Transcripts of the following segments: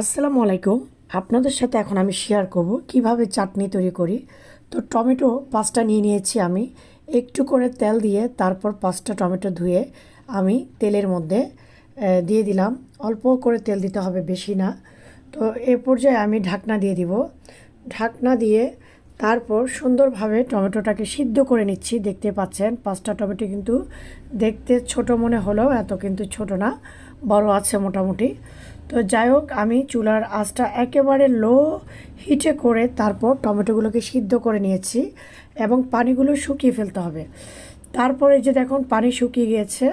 আসসালামু আলাইকুম। আপনাদের সাথে এখন আমি শেয়ার করব কীভাবে চাটনি তৈরি করি। তো টমেটো পাঁচটা নিয়ে নিয়েছি আমি। একটু করে তেল দিয়ে তারপর পাঁচটা টমেটো ধুয়ে আমি তেলের মধ্যে দিয়ে দিলাম। অল্প করে তেল দিতে হবে বেশি না। তো এ পর্যায়ে আমি ঢাকনা দিয়ে দিব। ঢাকনা দিয়ে তারপর সুন্দরভাবে টমেটোটাকে সিদ্ধ করে নিচ্ছি। দেখতে পাচ্ছেন, পাঁচটা টমেটো কিন্তু দেখতে ছোট মনে হলেও এত কিন্তু ছোট না, বড় আছে মোটামুটি। তো যাই হোক, আমি চুলার আঁচটা একেবারে লো হিটে করে তারপর টমেটোগুলোকে সিদ্ধ করে নিয়েছি এবং পানিগুলো শুকিয়ে ফেলতে হবে। তারপরে যে দেখুন, পানি শুকিয়ে গিয়েছে।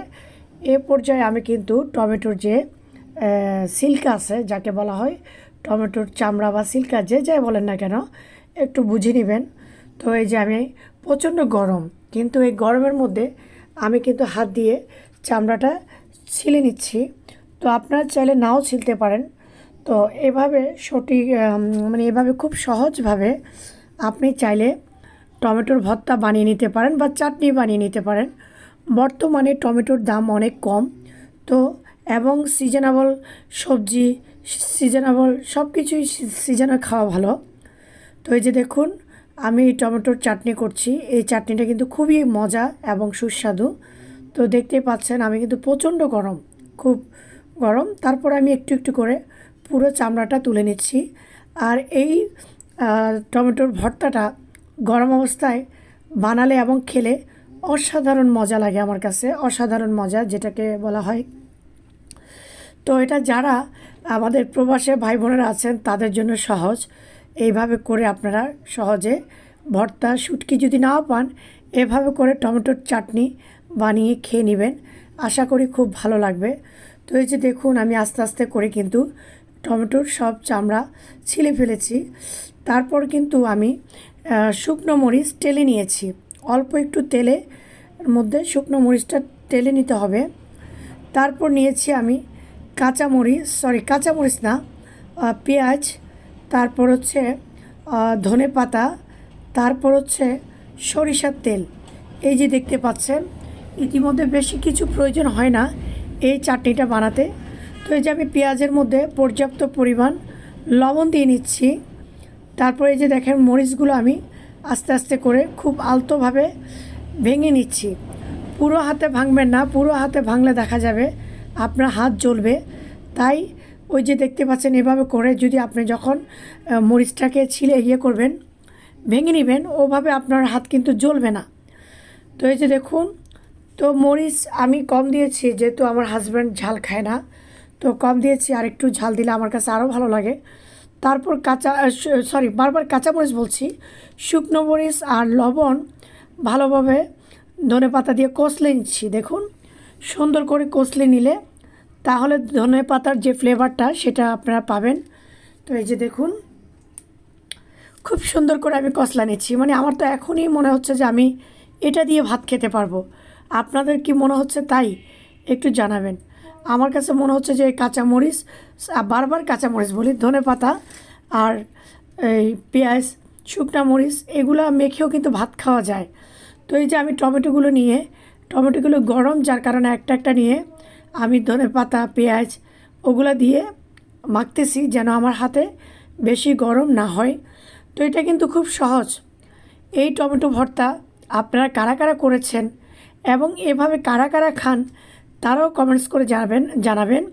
এ পর্যায়ে আমি কিন্তু টমেটোর যে সিল্ক আছে, যাকে বলা হয়, টমেটোর চামড়া বা সিল্কা যে যাই বলেন না কেন, একটু বুঝে নেবেন। তো এই যে আমি প্রচণ্ড গরম, কিন্তু এই গরমের মধ্যে আমি কিন্তু হাত দিয়ে চামড়াটা ছিলে নিচ্ছি। তো আপনারা চাইলে নাও ছিলতে পারেন। তো এভাবে সঠিক মানে এভাবে খুব সহজভাবে আপনি চাইলে টমেটোর ভর্তা বানিয়ে নিতে পারেন বা চাটনি বানিয়ে নিতে পারেন। বর্তমানে টমেটোর দাম অনেক কম। তো এবং সিজনেবল সবজি সিজনেবল সব কিছুই সিজনে খাওয়া ভালো। তো এই যে দেখুন, আমি টমেটোর চাটনি করছি। এই চাটনিটা কিন্তু খুবই মজা এবং সুস্বাদু। তো দেখতেই পাচ্ছেন, আমি কিন্তু প্রচণ্ড গরম। খুব গরম, তারপর আমি একটু একটু করে পুরো চামড়াটা তুলে নিচ্ছি। আর এই টমেটোর ভর্তাটা গরম অবস্থায় বানালে এবং খেলে অসাধারণ মজা লাগে আমার কাছে, অসাধারণ মজা যেটাকে বলা হয়। তো এটা যারা আমাদের প্রবাসে ভাই বোনেরা আছেন, তাদের জন্য সহজ। এইভাবে করে আপনারা সহজে ভর্তা, শুটকি যদি নাও পান, এভাবে করে টমেটোর চাটনি বানিয়ে খেয়ে নেবেন। আশা করি খুব ভালো লাগবে। তো এই যে দেখুন, আমি আস্তে আস্তে করে কিন্তু টমেটোর সব চামড়া ছিলে ফেলেছি। তারপর কিন্তু আমি শুকনো মরিচ টেলে নিয়েছি। অল্প একটু তেলে মধ্যে শুকনো মরিচটা টেলে নিতে হবে। তারপর নিয়েছি আমি কাঁচামরিচ সরি কাঁচামরিচ না পেঁয়াজ, তারপর হচ্ছে ধনে পাতা, তারপর হচ্ছে সরিষার তেল। এই যে দেখতে পাচ্ছেন, ইতিমধ্যে বেশি কিছু প্রয়োজন হয় না। এই চাটনিটা বানাতে। তো এই যে আমি পেঁয়াজের মধ্যে পর্যাপ্ত পরিমাণ লবণ দিয়ে নিচ্ছি। তারপরে এই যে দেখেন মরিচগুলো আমি আস্তে আস্তে করে খুব আলতোভাবে ভেঙে নিচ্ছি। পুরো হাতে ভাঙবেন না, পুরো হাতে ভাঙলে দেখা যাবে আপনার হাত জ্বলবে। তাই ওই যে দেখতে পাচ্ছেন এভাবে করে যদি আপনি যখন মরিচটাকে ছিলে ইয়ে করবেন, ভেঙে নেবেন, ওভাবে আপনার হাত কিন্তু জ্বলবে না। তো এই যে দেখুন তো মরিচ আমি কম দিয়েছি, যেহেতু আমার হাজব্যান্ড ঝাল খায় না, তো কম দিয়েছি, আর একটু ঝাল দিলে আমার কাছে আরও ভালো লাগে। তারপর কাঁচা সরি বারবার কাঁচা মরিচ বলছি। শুকনো মরিচ আর লবণ ভালোভাবে ধনে পাতা দিয়ে কষলে নিচ্ছি, দেখুন। সুন্দর করে কষলে নিলে তাহলে ধনে পাতার যে ফ্লেভারটা সেটা আপনারা পাবেন। তো এই যে দেখুন, খুব সুন্দর করে আমি কষলা নিচ্ছি। মানে আমার তো এখনই মনে হচ্ছে যে আমি এটা দিয়ে ভাত খেতে পারব। আপনাদের কি মনে হচ্ছে তাই? একটু জানাবেন। আমার কাছে মনে হচ্ছে যে কাঁচামরিচ বারবার কাঁচামরিচ বলি, ধনে পাতা আর এই পেঁয়াজ, শুকনা মরিচ, এগুলো মেখেও কিন্তু ভাত খাওয়া যায়। তো এই যে আমি টমেটোগুলো নিয়ে, টমেটোগুলো গরম, যার কারণে একটা একটা নিয়ে আমি ধনে পাতা, পেঁয়াজ, ওগুলো দিয়ে মাখতেছি যেন আমার হাতে বেশি গরম না হয়। তো এটা কিন্তু খুব সহজ। এই টমেটো ভর্তা আপনারা কারা কারা করেছেন? এবং এভাবে কারা কারা খান, তারাও কমেন্টস করে জানাবেন জানাবেন।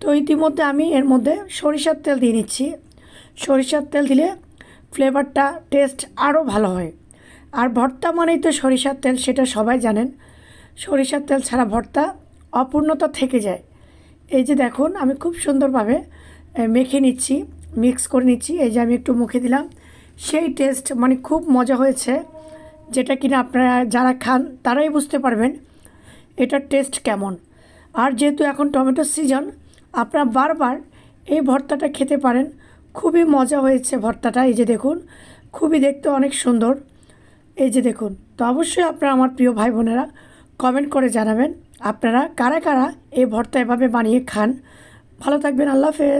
তো ইতিমধ্যে আমি এর মধ্যে সরিষার তেল দিয়ে নিচ্ছি। সরিষার তেল দিলে ফ্লেভারটা টেস্ট আরও ভালো হয়। আর ভর্তা মানেই তো সরিষার তেল, সেটা সবাই জানেন। সরিষার তেল ছাড়া ভর্তা অপূর্ণতা থেকে যায়। এই যে দেখুন, আমি খুব সুন্দরভাবে মেখে নিচ্ছি মিক্স করে নিচ্ছি। এই যে আমি একটু মুখে দিলাম, সেই টেস্ট মানে খুব মজা হয়েছে। যেটা কিনা আপনারা যারা খান, তারাই বুঝতে পারবেন এটার টেস্ট কেমন। আর যেহেতু এখন টমেটোর সিজন আপনারা বারবার এই ভর্তাটা খেতে পারেন। খুবই মজা হয়েছে ভর্তাটা, এই যে দেখুন, খুবই দেখতে অনেক সুন্দর। এই যে দেখুন, তো অবশ্যই আপনারা আমার প্রিয় ভাই বোনেরা কমেন্ট করে জানাবেন, আপনারা কারা কারা এই ভর্তা এভাবে বানিয়ে খান। ভালো থাকবেন, আল্লাহ হাফেজ।